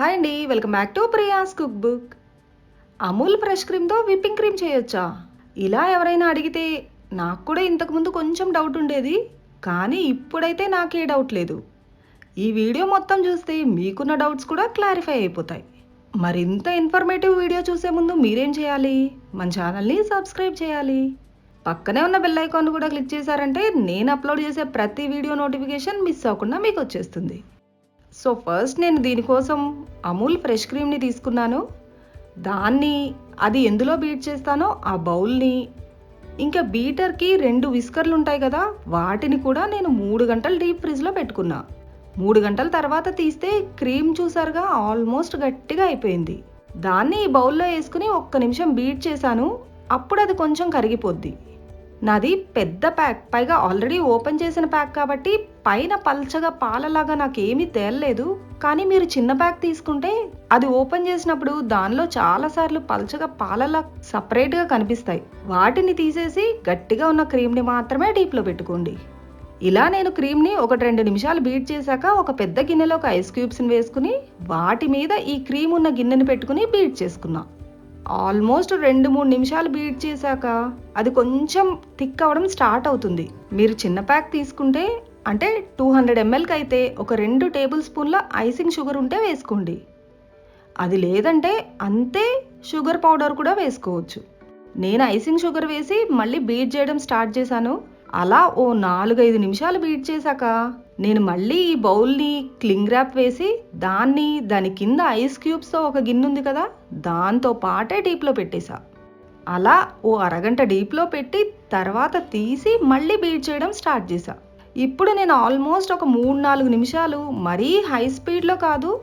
Hi అండి welcome back to Priya's cook book Amul fresh క్రీమ్తో whipping cream చేయొచ్చా? ఇలా ఎవరైనా అడిగితే నాకు కూడా ఇంతకుముందు కొంచెం డౌట్ ఉండేది కానీ ఇప్పుడైతే నాకే డౌట్ లేదు. ఈ వీడియో మొత్తం చూస్తే మీకున్న డౌట్స్ కూడా క్లారిఫై అయిపోతాయి. మరింత ఇన్ఫర్మేటివ్ వీడియో చూసే ముందు మీరేం చేయాలి? మన ఛానల్ని సబ్స్క్రైబ్ చేయాలి. పక్కనే ఉన్న బెల్ ఐకాన్ కూడా క్లిక్ చేశారంటే నేను అప్లోడ్ చేసే ప్రతి వీడియో నోటిఫికేషన్ మిస్ అవ్వకుండా మీకు వచ్చేస్తుంది. సో ఫస్ట్ నేను దీనికోసం అమూల్ ఫ్రెష్ క్రీమ్ని తీసుకున్నాను. దాన్ని అది ఎందులో బీట్ చేస్తానో ఆ బౌల్ని ఇంకా బీటర్కి రెండు విస్కర్లు ఉంటాయి కదా వాటిని కూడా నేను మూడు గంటలు డీప్ ఫ్రిడ్జ్లో పెట్టుకున్నా. మూడు గంటల తర్వాత తీస్తే క్రీమ్ చూసారుగా ఆల్మోస్ట్ గట్టిగా అయిపోయింది. దాన్ని ఈ బౌల్లో వేసుకుని ఒక్క నిమిషం బీట్ చేశాను అప్పుడు అది కొంచెం కరిగిపోద్ది. నాది పెద్ద ప్యాక్. పైగా ఆల్రెడీ ఓపెన్ చేసిన ప్యాక్ కాబట్టి పైన పల్చగా పాలలాగా నాకేమీ తేలలేదు. కానీ మీరు చిన్న ప్యాక్ తీసుకుంటే అది ఓపెన్ చేసినప్పుడు దానిలో చాలాసార్లు పల్చగా పాలలా సపరేట్గా కనిపిస్తాయి. వాటిని తీసేసి గట్టిగా ఉన్న క్రీమ్ని మాత్రమే డీప్లో పెట్టుకోండి. ఇలా నేను క్రీమ్ని ఒకటి రెండు నిమిషాలు బీట్ చేశాక ఒక పెద్ద గిన్నెలో ఒక ఐస్ క్యూబ్స్ని వేసుకుని వాటి మీద ఈ క్రీమ్ ఉన్న గిన్నెని పెట్టుకుని బీట్ చేసుకున్నాను ఆల్మోస్ట్ రెండు మూడు నిమిషాలు బీట్ చేశాక అది కొంచెం థిక్ అవ్వడం స్టార్ట్ అవుతుంది. మీరు చిన్న ప్యాక్ తీసుకుంటే అంటే టూ హండ్రెడ్ ఎంఎల్కి అయితే ఒక రెండు టేబుల్ స్పూన్ల ఐసింగ్ షుగర్ ఉంటే వేసుకోండి. అది లేదంటే అంతే షుగర్ పౌడర్ కూడా వేసుకోవచ్చు. నేను ఐసింగ్ షుగర్ వేసి మళ్ళీ బీట్ చేయడం స్టార్ట్ చేశాను. అలా ఓ నాలుగైదు నిమిషాలు బీట్ చేశాక నేను మళ్ళీ ఈ బౌల్ని క్లింగ్ ర్యాప్ వేసి దాన్ని దాని కింద ఐస్ క్యూబ్స్తో ఒక గిన్నె ఉంది కదా దాంతో పాటే డీప్లో పెట్టేశా. అలా ఓ అరగంట డీప్లో పెట్టి తర్వాత తీసి మళ్ళీ బీట్ చేయడం స్టార్ట్ చేశా. ఇప్పుడు నేను ఆల్మోస్ట్ ఒక మూడు నాలుగు నిమిషాలు మరీ హై స్పీడ్లో కాదు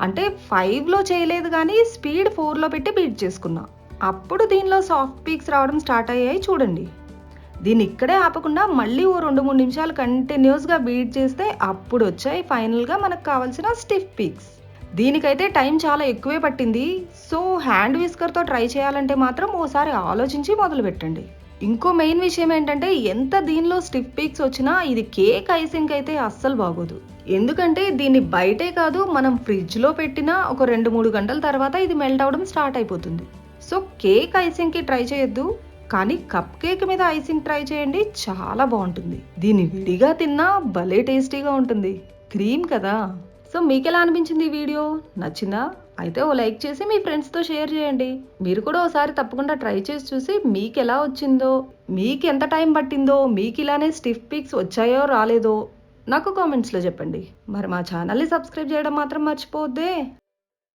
అంటే ఫైవ్లో చేయలేదు కానీ స్పీడ్ ఫోర్లో పెట్టి బీట్ చేసుకున్నా. అప్పుడు దీనిలో సాఫ్ట్ పీక్స్ రావడం స్టార్ట్ అయ్యాయి చూడండి. దీన్ని ఇక్కడే ఆపకుండా మళ్ళీ ఓ రెండు మూడు నిమిషాలు కంటిన్యూస్గా బీట్ చేస్తే అప్పుడు వచ్చాయి ఫైనల్గా మనకు కావాల్సిన స్టిఫ్ పీక్స్ దీనికైతే టైం చాలా ఎక్కువే పట్టింది. సో హ్యాండ్ విస్కర్తో ట్రై చేయాలంటే మాత్రం ఓసారి ఆలోచించి మొదలు పెట్టండి. ఇంకో మెయిన్ విషయం ఏంటంటే ఎంత దీనిలో స్టిఫ్ పీక్స్ వచ్చినా ఇది కేక్ ఐసింగ్ అయితే అస్సలు బాగోదు. ఎందుకంటే దీన్ని బయటే కాదు మనం ఫ్రిడ్జ్లో పెట్టినా ఒక రెండు మూడు గంటల తర్వాత ఇది మెల్ట్ అవ్వడం స్టార్ట్ అయిపోతుంది. సో కేక్ ఐసింగ్కి ట్రై చేయొద్దు. కానీ కప్ కేక్ మీద ఐసింగ్ ట్రై చేయండి చాలా బాగుంటుంది. దీన్ని విడిగా తిన్నా భలే టేస్టీగా ఉంటుంది. క్రీమ్ కదా. సో మీకు ఎలా అనిపించింది ఈ వీడియో? నచ్చిందా? అయితే ఓ లైక్ చేసి మీ ఫ్రెండ్స్తో షేర్ చేయండి. మీరు కూడా ఒకసారి తప్పకుండా ట్రై చేసి చూసి మీకు ఎలా వచ్చిందో మీకు ఎంత టైం పట్టిందో మీకు ఇలానే స్టిఫ్ పిక్స్ వచ్చాయో రాలేదో నాకు కామెంట్స్లో చెప్పండి. మరి మా ఛానల్ని సబ్స్క్రైబ్ చేయడం మాత్రం మర్చిపోద్దే